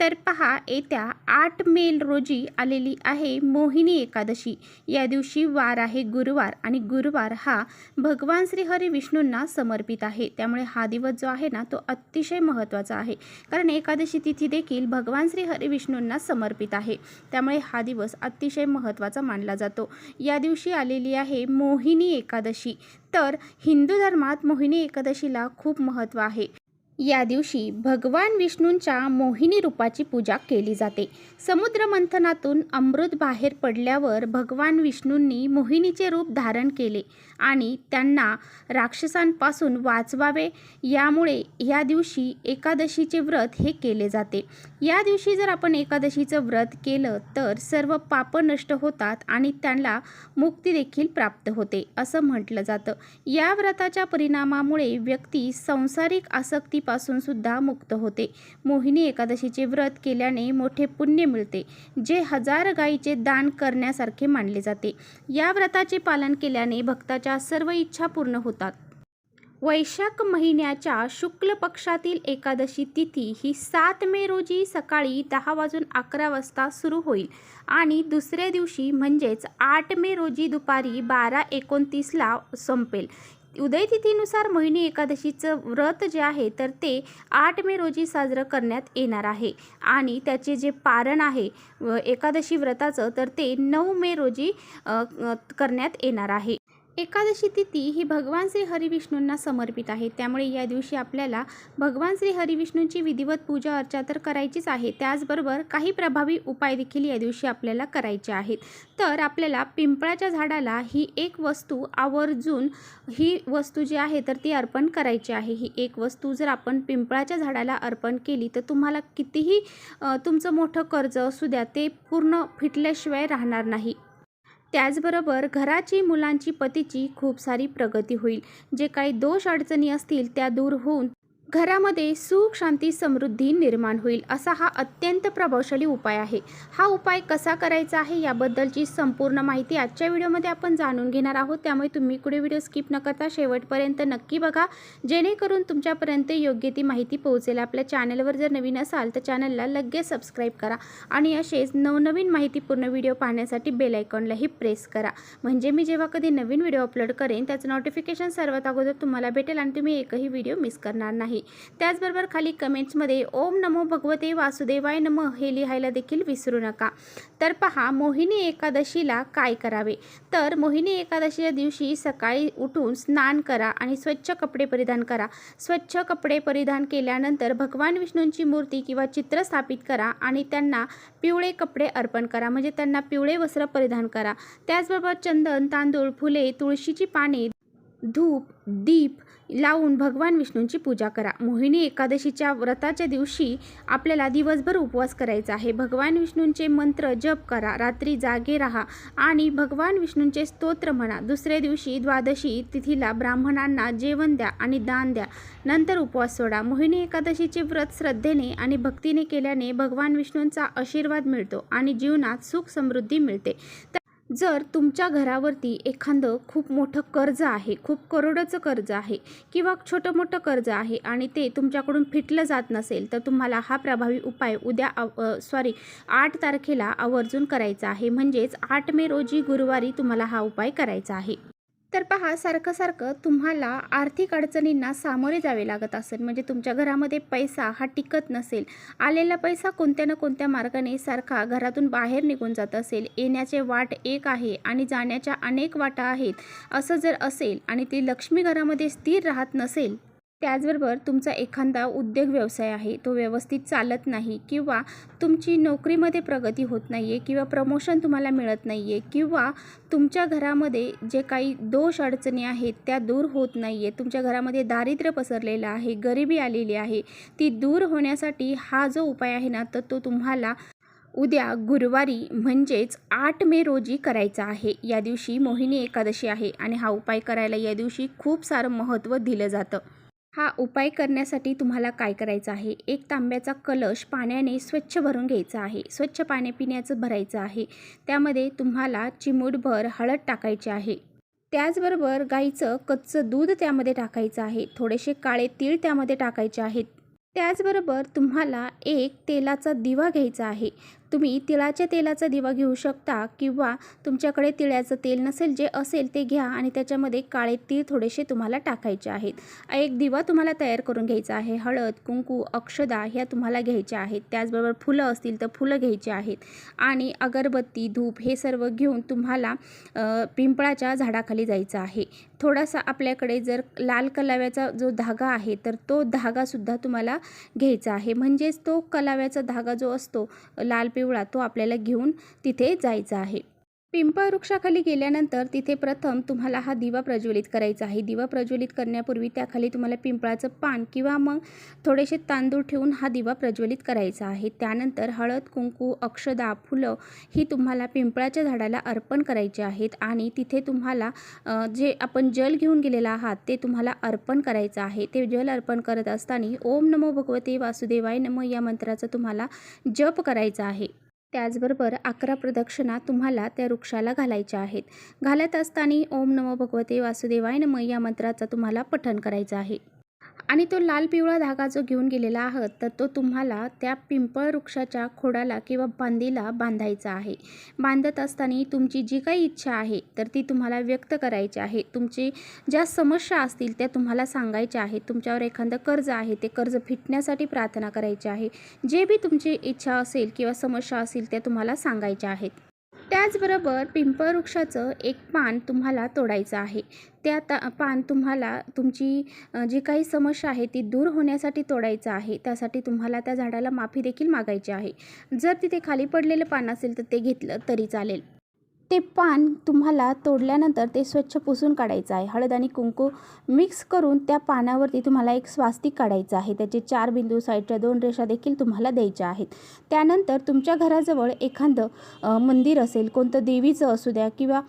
तर पहा येत्या आठ मेल रोजी आलेली आहे मोहिनी एकादशी. या दिवशी वार आहे गुरुवार आणि गुरुवार हा भगवान श्रीहरी विष्णूंना समर्पित आहे. त्यामुळे हा दिवस जो आहे ना तो अतिशय महत्त्वाचा आहे. कारण एकादशी तिथी देखील भगवान श्रीहरी विष्णूंना समर्पित आहे. त्यामुळे हा दिवस अतिशय महत्त्वाचा मानला जातो. या दिवशी आलेली आहे मोहिनी एकादशी. तर हिंदू धर्मात मोहिनी एकादशीला खूप महत्त्व आहे. या दिवशी भगवान विष्णूंच्या मोहिनी रूपाची पूजा केली जाते. समुद्र मंथनातून अमृत बाहेर पडल्यावर भगवान विष्णूंनी मोहिनीचे रूप धारण केले आणि त्यांना राक्षसांपासून वाचवावे. यामुळे या दिवशी एकादशीचे व्रत हे केले जाते. या दिवशी जर आपण एकादशीचं व्रत केलं तर सर्व पाप नष्ट होतात आणि त्यांना मुक्ती देखील प्राप्त होते असं म्हटलं जातं. या व्रताच्या परिणामामुळे व्यक्ती सांसारिक आसक्तीपासून सुद्धा मुक्त होते. मोहिनी एकादशीचे व्रत केल्याने मोठे पुण्य मिळते जे हजार गायीचे दान करण्यासारखे मानले जाते. या व्रताचे पालन केल्याने भक्ताच्या सर्व इच्छा पूर्ण होतात. वैशाख महिन्याच्या शुक्ल पक्षातील एकादशी तिथी ही सात मे रोजी सकाळी दहा वाजून अकरा वाजता सुरू होईल आणि दुसऱ्या दिवशी म्हणजेच आठ मे रोजी दुपारी बारा एकोणतीसला संपेल. उदयतिथीनुसार मोहिनी एकादशीचं व्रत जे आहे तर ते आठ मे रोजी साजरं करण्यात येणार आहे. आणि त्याचे जे पारण आहे व एकादशी व्रताचं तर ते नऊ मे रोजी करण्यात येणार आहे. एकादशी तिथी ही भगवान श्री हरिविष्णूंना समर्पित आहे. त्यामुळे या दिवशी आपल्याला भगवान श्री हरिविष्णूंची विधिवत पूजा अर्चा तर करायचीच आहे. त्याचबरोबर काही प्रभावी उपाय देखील या दिवशी आपल्याला करायचे आहेत. तर आपल्याला पिंपळाच्या झाडाला ही एक वस्तू आवर्जून ही वस्तू जी आहे तर ती अर्पण करायची आहे. ही एक वस्तू जर आपण पिंपळाच्या झाडाला अर्पण केली तर तुम्हाला कितीही तुमचं मोठं कर्ज असू द्या ते पूर्ण फिटल्याशिवाय राहणार नाही. त्याचबरोबर घराची मुलांची पतीची खूप सारी प्रगती होईल. जे काही दोष अडचणी असतील त्या दूर होऊन घरामध्ये सुख शांती समृद्धी निर्माण होईल असा हा अत्यंत प्रभावशाली उपाय आहे. हा उपाय कसा करायचा आहे याबद्दलची संपूर्ण माहिती आजच्या व्हिडिओमध्ये आपण जाणून घेणार आहोत. त्यामुळे तुम्ही कुठे व्हिडिओ स्किप न करता शेवटपर्यंत नक्की बघा. जेणेकरून तुमच्यापर्यंत योग्य ती माहिती पोहोचेल. आपल्या चॅनलवर जर नवीन असाल तर चॅनलला लगेच सबस्क्राईब करा आणि असेच नवनवीन माहितीपूर्ण व्हिडिओ पाहण्यासाठी बेल आयकॉनलाही प्रेस करा. म्हणजे मी जेव्हा कधी नवीन व्हिडिओ अपलोड करेन त्याचं नोटिफिकेशन सर्वात अगोदर तुम्हाला भेटेल आणि तुम्ही एकही व्हिडिओ मिस करणार नाही. त्याचबरोबर खाली कमेंट्समध्ये ओम नमो भगवते वासुदेवाय नम हे लिहायला देखील विसरू नका. तर पहा मोहिनी एकादशीला काय करावे? तर मोहिनी एकादशीच्या दिवशी सकाळी उठून स्नान करा आणि स्वच्छ कपडे परिधान करा. स्वच्छ कपडे परिधान केल्यानंतर भगवान विष्णूंची मूर्ती किंवा चित्र स्थापित करा आणि त्यांना पिवळे कपडे अर्पण करा. म्हणजे त्यांना पिवळे वस्त्र परिधान करा. त्याचबरोबर चंदन तांदूळ फुले तुळशीची पाने धूप दीप लावून भगवान विष्णूंची पूजा करा. मोहिनी एकादशीच्या व्रताच्या दिवशी आपल्याला दिवसभर उपवास करायचा आहे. भगवान विष्णूंचे मंत्र जप करा. रात्री जागे राहा आणि भगवान विष्णूंचे स्तोत्र म्हणा. दुसऱ्या दिवशी द्वादशी तिथीला ब्राह्मणांना जेवण द्या आणि दान द्या. नंतर उपवास सोडा. मोहिनी एकादशीचे व्रत श्रद्धेने आणि भक्तीने केल्याने भगवान विष्णूंचा आशीर्वाद मिळतो आणि जीवनात सुख समृद्धी मिळते. तर जर तुमच्या घरावरती एखादं खूप मोठं कर्ज आहे खूप करोडचं कर्ज आहे किंवा छोटं मोठं कर्ज आहे आणि ते तुमच्याकडून फिटलं जात नसेल तर तुम्हाला हा प्रभावी उपाय उद्या सॉरी आठ तारखेला आवर्जून करायचा आहे. म्हणजेच आठ मे रोजी गुरुवारी तुम्हाला हा उपाय करायचा आहे. तर पहा सारखं सारखं तुम्हाला आर्थिक अडचणींना सामोरे जावे लागत असेल. म्हणजे तुमच्या घरामध्ये पैसा हा टिकत नसेल. आलेला पैसा कोणत्या ना कोणत्या मार्गाने सारखा घरातून बाहेर निघून जात असेल. येण्याचे वाट एक आहे आणि जाण्याच्या अनेक वाटा आहेत. असं जर असेल आणि ती लक्ष्मी घरामध्ये स्थिर राहत नसेल त्याचबरोबर तुमचा एखादा उद्योग व्यवसाय आहे तो व्यवस्थित चालत नाही किंवा तुमची नोकरीमध्ये प्रगती होत नाही आहे किंवा प्रमोशन तुम्हाला मिळत नाही आहे किंवा तुमच्या घरामध्ये जे काही दोष अडचणी आहेत त्या दूर होत नाही आहे तुमच्या घरामध्ये दारिद्र्य पसरलेलं आहे गरिबी आलेली आहे ती दूर होण्यासाठी हा जो उपाय आहे ना तर तो तुम्हाला उद्या गुरुवारी म्हणजेच आठ मे रोजी करायचा आहे. या दिवशी मोहिनी एकादशी आहे आणि हा उपाय करायला या दिवशी खूप सारं महत्त्व दिलं जातं. हा उपाय करण्यासाठी तुम्हाला काय करायचं आहे? एक तांब्याचा कलश पाण्याने स्वच्छ भरून घ्यायचा आहे. स्वच्छ पाणी पिण्याचं भरायचं आहे. त्यामध्ये तुम्हाला चिमूटभर हळद टाकायची आहे. त्याचबरोबर गाईचं कच्चं दूध त्यामध्ये टाकायचं आहे. थोडेसे काळे तीळ त्यामध्ये टाकायचे आहेत. त्याचबरोबर तुम्हाला एक तेलाचा दिवा घ्यायचा आहे. तुम्ही तिळाच्या तेलाचा दिवा घेऊ शकता किंवा तुमच्याकडे तिळाचं तेल नसेल जे असेल ते घ्या आणि त्याच्यामध्ये काळे तीळ थोडेसे तुम्हाला टाकायचे आहेत. एक दिवा तुम्हाला तयार करून घ्यायचा आहे. हळद कुंकू अक्षदा ह्या तुम्हाला घ्यायच्या आहेत. त्याचबरोबर फुलं असतील तर फुलं घ्यायची आहेत. आणि अगरबत्ती धूप हे सर्व घेऊन तुम्हाला पिंपळाच्या झाडाखाली जायचं आहे. थोडासा आपल्याकडे जर लाल कलाव्याचा जो धागा आहे तर तो धागासुद्धा तुम्हाला घ्यायचा आहे. म्हणजेच तो कलाव्याचा धागा जो असतो लाल पिवळा तो आपल्याला घेऊन तिथे जायचा आहे. पिंपळ वृक्षाखाली गेल्यानंतर तिथे प्रथम तुम्हाला हा दिवा प्रज्वलित करायचा आहे. दिवा प्रज्वलित करण्यापूर्वी त्याखाली तुम्हाला पिंपळाचं पान किंवा मग थोडेसे तांदूळ ठेवून हा दिवा प्रज्वलित करायचा आहे. त्यानंतर हळद कुंकू अक्षदा फुलं ही तुम्हाला पिंपळाच्या झाडाला अर्पण करायची आहेत आणि तिथे तुम्हाला जे आपण जल घेऊन गेलेला आहात ते तुम्हाला अर्पण करायचं आहे. ते जल अर्पण करत असताना ओम नमो भगवते वासुदेवाय नम या मंत्राचा तुम्हाला जप करायचा आहे. त्याचबरोबर अकरा प्रदक्षिणा तुम्हाला त्या वृक्षाला घालायच्या आहेत. घालत असताना ओम नमो भगवते वासुदेवाय नम या मंत्राचं तुम्हाला पठण करायचं आहे. आणि तो लाल पिवळा धागा जो घेऊन गेलेला आहात तर तो तुम्हाला त्या पिंपळ वृक्षाच्या खोडाला किंवा बांधीला बांधायचा आहे. बांधत असताना तुमची जी काही इच्छा आहे तर ती तुम्हाला व्यक्त करायची आहे. तुमची ज्या समस्या असतील त्या तुम्हाला सांगायच्या आहेत. तुमच्यावर एखादं कर्ज आहे ते कर्ज फिटण्यासाठी प्रार्थना करायची आहे. जे बी तुमची इच्छा असेल किंवा समस्या असतील त्या तुम्हाला सांगायच्या आहेत. त्याचबरोबर पिंपळ वृक्षाचं एक पान तुम्हाला तोडायचं आहे. त्या ता पान तुम्हाला तुमची जी काही समस्या आहे ती दूर होण्यासाठी तोडायचं आहे. त्यासाठी तुम्हाला त्या झाडाला माफी देखील मागायची आहे. जर तिथे खाली पडलेलं पान असेल तर ते घेतलं तरी चालेल. ते पान तुम्हाला तोडल्यानंतर ते स्वच्छ पुसून काढायचं आहे. हळद आणि कुंकू मिक्स करून त्या पानावरती तुम्हाला एक स्वास्तिक काढायचं आहे. त्याचे चार बिंदू साईडच्या दोन रेषा देखील तुम्हाला द्यायच्या आहेत. त्यानंतर तुमच्या घराजवळ एखादं मंदिर असेल कोणतं देवीचं असू द्या किंवा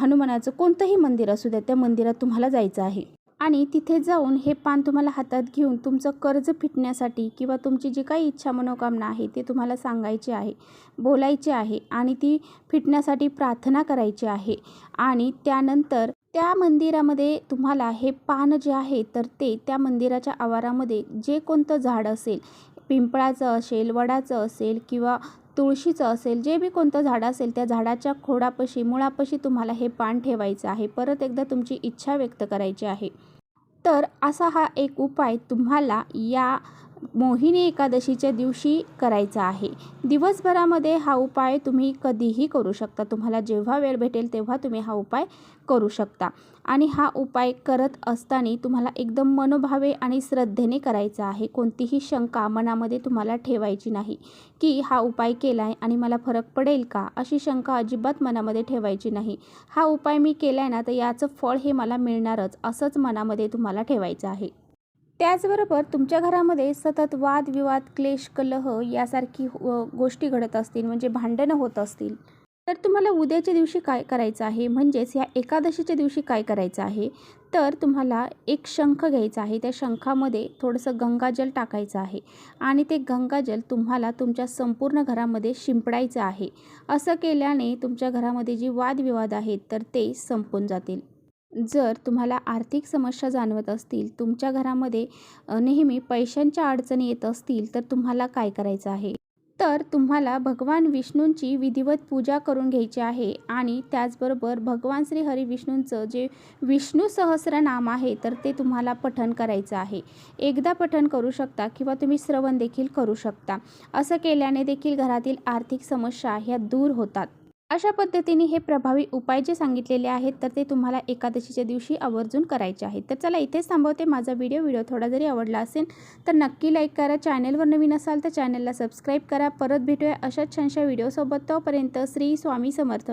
हनुमानाचं कोणतंही मंदिर असू द्या त्या मंदिरात तुम्हाला जायचं आहे. आणि तिथे जाऊन हे पान तुम्हाला हातात घेऊन तुमचं कर्ज फिटण्यासाठी किंवा तुमची जी काही इच्छा मनोकामना आहे ते तुम्हाला सांगायची आहे बोलायची आहे आणि ती फिटण्यासाठी प्रार्थना करायची आहे. आणि त्यानंतर त्या मंदिरामध्ये तुम्हाला हे पान जे आहे तर ते त्या मंदिराच्या आवारामध्ये जे कोणतं झाड असेल पिंपळाचं असेल वडाचं असेल किंवा तुळशीचं असेल जे बी कोणतं झाड असेल त्या झाडाच्या खोडापाशी मुळापाशी तुम्हाला हे पान ठेवायचं आहे. परत एकदा तुमची इच्छा व्यक्त करायची आहे. तर असा हा एक उपाय तुम्हाला या मोहिनी एकादशीच्या दिवशी करायचा आहे. दिवसभरामध्ये हा उपाय तुम्ही कधीही करू शकता. तुम्हाला जेव्हा वेळ भेटेल तेव्हा तुम्ही हा उपाय करू शकता. आणि हा उपाय करत असताना तुम्हाला एकदम मनोभावे आणि श्रद्धेने करायचा आहे. कोणतीही शंका मनामध्ये तुम्हाला ठेवायची नाही की हा उपाय केला आहे आणि मला फरक पडेल का? अशी शंका अजिबात मनामध्ये ठेवायची नाही. हा उपाय मी केला आहे ना तर याचं फळ हे मला मिळणारच असंच मनामध्ये तुम्हाला ठेवायचं आहे. त्याचबरोबर तुमच्या घरामध्ये सतत वादविवाद क्लेश कलह यासारखी हो, गोष्टी घडत असतील म्हणजे भांडणं होत असतील. तर तुम्हाला उद्याच्या दिवशी काय करायचं आहे? म्हणजेच ह्या एकादशीच्या दिवशी काय करायचं आहे? तर तुम्हाला एक शंख घ्यायचा आहे. त्या शंखामध्ये थोडंसं गंगाजल टाकायचं आहे आणि ते गंगाजल तुम्हाला तुमच्या संपूर्ण घरामध्ये शिंपडायचं आहे. असं केल्याने तुमच्या घरामध्ये जी वादविवाद आहेत तर ते संपून जातील. जर तुम्हाला आर्थिक समस्या जाणवत असतील तुमच्या घरामध्ये नेहमी पैशांच्या अडचणी येत असतील तर तुम्हाला काय करायचं आहे? तर तुम्हाला भगवान विष्णूंची विधिवत पूजा करून घ्यायची आहे आणि त्याचबरोबर भगवान श्री हरी विष्णूंचं जे विष्णू सहस्रनाम आहे तर ते तुम्हाला पठण करायचं आहे. एकदा पठण करू शकता किंवा तुम्ही श्रवण देखील करू शकता. असं केल्याने देखील घरातील आर्थिक समस्या ह्या दूर होतात. अशा पद्धतीने हे प्रभावी उपाय जे सांगितलेले आहेत तर ते तुम्हाला एकादशीच्या दिवशी आवर्जून करायचे आहेत. तर चला इथेच थांबवते. माझा व्हिडिओ व्हिडिओ थोडा जरी आवडला असेल तर नक्की लाईक करा. चॅनलवर नवीन असाल तर चॅनलला सबस्क्राईब करा. परत भेटूया अशाच छानशा व्हिडिओसोबत तोपर्यंत श्री स्वामी समर्थ.